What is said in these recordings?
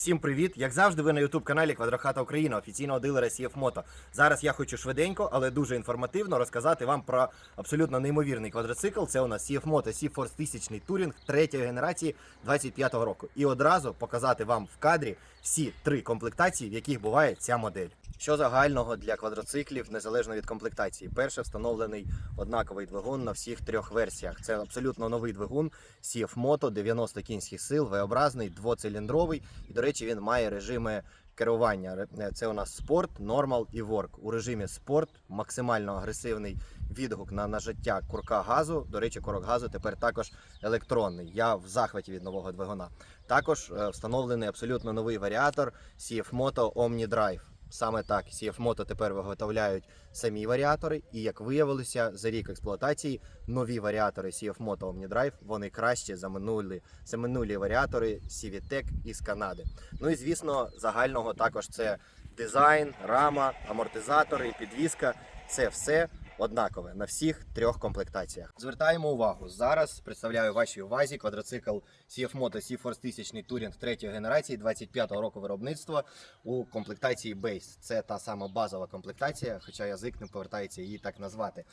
Всім привіт! Як завжди, ви на youtube каналі Квадрохата Україна, офіційного дилера CF Moto. Зараз я хочу швиденько, але дуже інформативно розказати вам про абсолютно неймовірний квадроцикл. Це у нас CF Moto C-Force 1000 Touring третьої генерації 25-го року. І одразу показати вам в кадрі всі три комплектації, в яких буває ця модель. Що загального для квадроциклів незалежно від комплектації? Перше встановлений однаковий двигун на всіх трьох версіях. Це абсолютно новий двигун CF Moto 90 кінських сил, V-образний, двоциліндровий. І, до речі, він має режими керування. Ре- Це у нас спорт, нормал і ворк. У режимі спорт максимально агресивний відгук на нажиття курка газу. До речі, курок газу тепер також електронний. Я в захваті від нового двигуна. Також е, встановлений абсолютно новий варіатор CF Moto Omni Drive. Саме так, CFMoto тепер виготовляють самі варіатори, і як виявилося, за рік експлуатації нові варіатори CFMoto OmniDrive вони краще за минулі, за минулі варіатори CVTEC із Канади. Ну і звісно, загального також це дизайн, рама, амортизатори, підвіска. Це все однакове на всіх трьох комплектаціях. Звертаємо увагу. Зараз представляю вашій увазі квадроцикл CF Moto C-Force 1000 Touring третьої генерації 25-го року виробництва у комплектації Base. Це та сама базова комплектація, хоча язик не повертається її так назвати.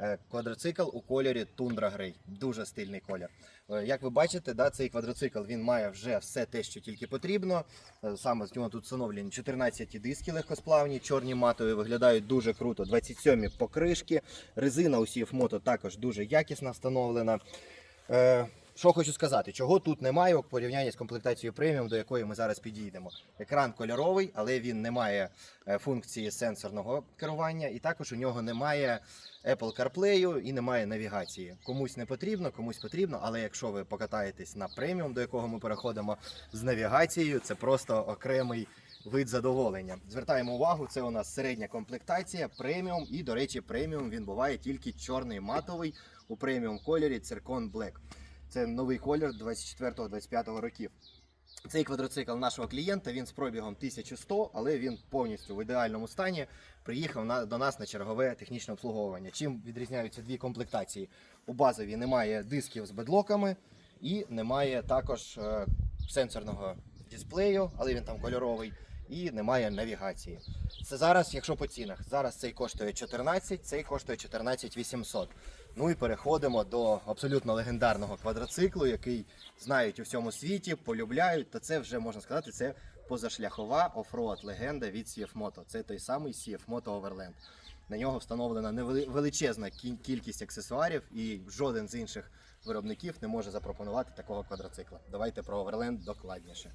Е, Квадроцикл у кольорі Тундра Грей. Дуже стильний колір. Е, Як ви бачите, да, цей квадроцикл він має вже все те, що тільки потрібно. Е, Саме з нього тут встановлені 14 диски легкосплавні, чорні матові, виглядають дуже круто. 27 покришки. Резина у CF Moto також дуже якісно встановлена. Е, що хочу сказати, чого тут немає у порівнянні з комплектацією преміум, до якої ми зараз підійдемо. Екран кольоровий, але він не має е, функції сенсорного керування, і також у нього немає Apple CarPlay і немає навігації. Комусь не потрібно, комусь потрібно, але якщо ви покатаєтесь на преміум, до якого ми переходимо з навігацією, це просто окремий вид задоволення. Звертаємо увагу, це у нас середня комплектація, преміум. І, до речі, преміум він буває тільки чорний матовий у преміум кольорі Циркон Black. Це новий колір 24-25 років. Цей квадроцикл нашого клієнта він з пробігом 1100, але він повністю в ідеальному стані приїхав на, до нас на чергове технічне обслуговування. Чим відрізняються дві комплектації? У базовій немає дисків з бедлоками і немає також е, сенсорного дисплею, але він там кольоровий, і немає навігації. Це зараз, якщо по цінах, зараз цей коштує 14, цей коштує 14 800. Ну і переходимо до абсолютно легендарного квадроциклу, який знають у всьому світі, полюбляють. Та це вже можна сказати, це позашляхова офроад легенда від CF Moto. Це той самий CF Moto Overland. На нього встановлена величезна кількість аксесуарів, і жоден з інших виробників не може запропонувати такого квадроцикла. Давайте про Overland докладніше.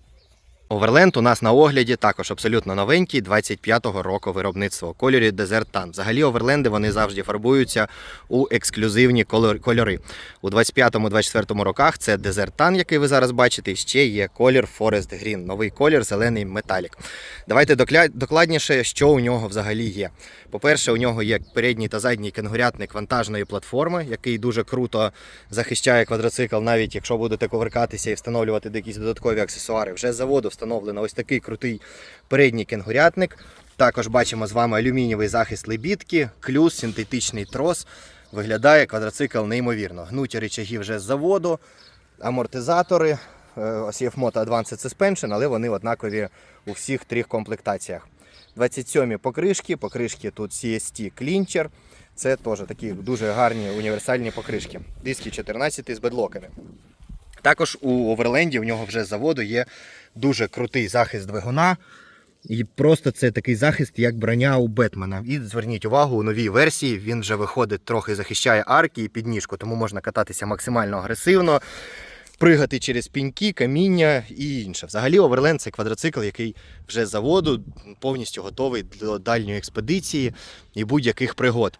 Оверленд у нас на огляді також абсолютно новенький 25-го року виробництва кольорі Desert Tan. Взагалі оверленди вони завжди фарбуються у ексклюзивні кольори. У 25-24 роках це Desert Tan, який ви зараз бачите, і ще є колір Forest Green, новий колір, зелений металік. Давайте докладніше, що у нього взагалі є. По-перше, у нього є передній та задній кенгурятник вантажної платформи, який дуже круто захищає квадроцикл, навіть якщо будете ковиркатися і встановлювати якісь додаткові аксесуари. Вже з заводу встановлено ось такий крутий передній кенгурятник. Також бачимо з вами алюмінієвий захист лебідки, клюз, синтетичний трос. Виглядає квадроцикл неймовірно. Гнуті речаги вже з заводу, амортизатори, е, CF Moto Advanced Suspension, але вони однакові у всіх трьох комплектаціях. 27 покришки, покришки тут CST Clincher. Це теж такі дуже гарні універсальні покришки. Диски 14 з бедлоками. Також у Оверленді в нього вже з заводу є дуже крутий захист двигуна. І просто це такий захист, як броня у Бетмена. І зверніть увагу, у новій версії він вже виходить, трохи захищає арки і підніжку, тому можна кататися максимально агресивно, пригати через піньки, каміння і інше. Взагалі, Оверленд це квадроцикл, який вже з заводу повністю готовий до дальньої експедиції і будь-яких пригод.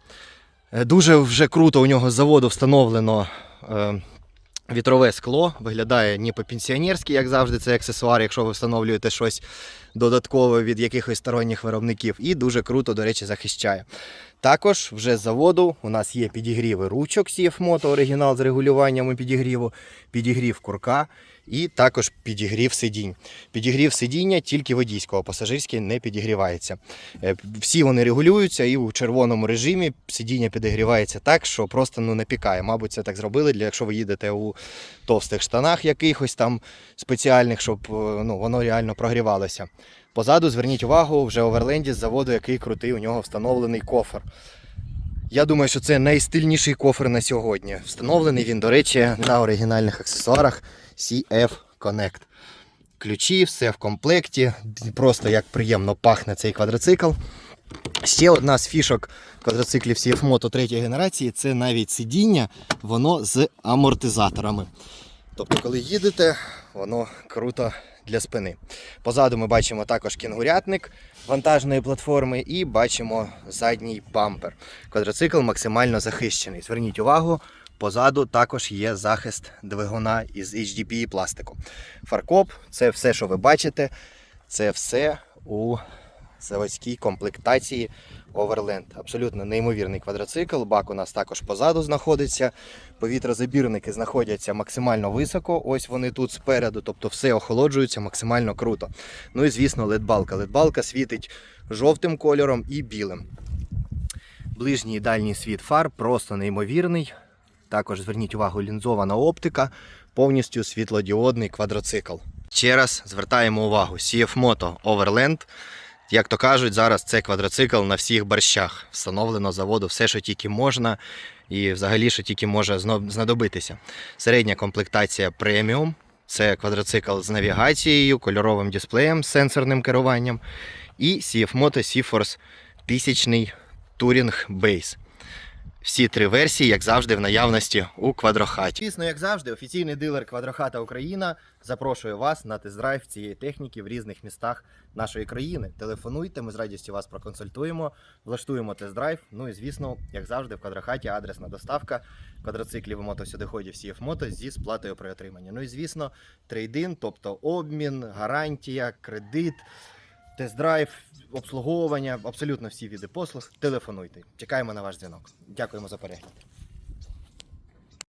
Е, Дуже вже круто у нього з заводу встановлено. Вітрове скло виглядає не по-пенсіонерськи, як завжди, це аксесуар, якщо ви встановлюєте щось додаткове від якихось сторонніх виробників, і дуже круто, до речі, захищає. Також вже з заводу у нас є підігріви ручок CF Moto оригінал з регулюваннями підігріву, підігрів курка І також підігрів сидінь. Підігрів сидіння тільки водійського, пасажирський не підігрівається. Е, Всі вони регулюються, і у червоному режимі сидіння підігрівається так, що просто ну, пікає. Мабуть, це так зробили, для якщо ви їдете у товстих штанах якихось там спеціальних, щоб е, ну, воно реально прогрівалося. Позаду зверніть увагу, вже оверленді з заводу, який крутий, у нього встановлений кофр. Я думаю, що це найстильніший кофр на сьогодні. Встановлений він, до речі, на оригінальних аксесуарах CF Connect. Ключі, все в комплекті. Просто як приємно пахне цей квадроцикл. Ще одна з фішок квадроциклів CF Moto 3 генерації це навіть сидіння, воно з амортизаторами. Тобто, коли їдете, воно круто для спини. Позаду ми бачимо також кінгурятник вантажної платформи і бачимо задній бампер. Квадроцикл максимально захищений. Зверніть увагу, позаду також є захист двигуна із HDPE пластику. Фаркоп це все, що ви бачите, це все у заводській комплектації Overland. Абсолютно неймовірний квадроцикл. Бак у нас також позаду знаходиться. Повітрозабірники знаходяться максимально високо. Ось вони тут спереду, тобто все охолоджується максимально круто. Ну і звісно, ледбалка. Ледбалка світить жовтим кольором і білим. Ближній і дальній світ фар просто неймовірний. Також зверніть увагу, лінзована оптика, повністю світлодіодний квадроцикл. Ще раз звертаємо увагу: CF Moto Overland. Як то кажуть, зараз це квадроцикл на всіх борщах. Встановлено заводу все, що тільки можна, і взагалі, що тільки може знадобитися. Середня комплектація преміум. Це квадроцикл з навігацією, кольоровим дисплеєм сенсорним керуванням. І CF Moto SeaForce 1000 Touring Base. Всі три версії, як завжди, в наявності у квадрохаті. Звісно, як завжди, офіційний дилер Квадрохата Україна запрошує вас на тест-драйв цієї техніки в різних містах нашої країни. Телефонуйте, ми з радістю вас проконсультуємо, влаштуємо тест-драйв. Ну і звісно, як завжди, в квадрохаті адресна доставка квадроциклів і мотосюдиходів CF Moto зі сплатою при отриманні. Ну і звісно, трейдин, тобто обмін, гарантія, кредит. Тест-драйв, обслуговування, абсолютно всі види послуг. Телефонуйте. Чекаємо на ваш дзвінок. Дякуємо за перегляд.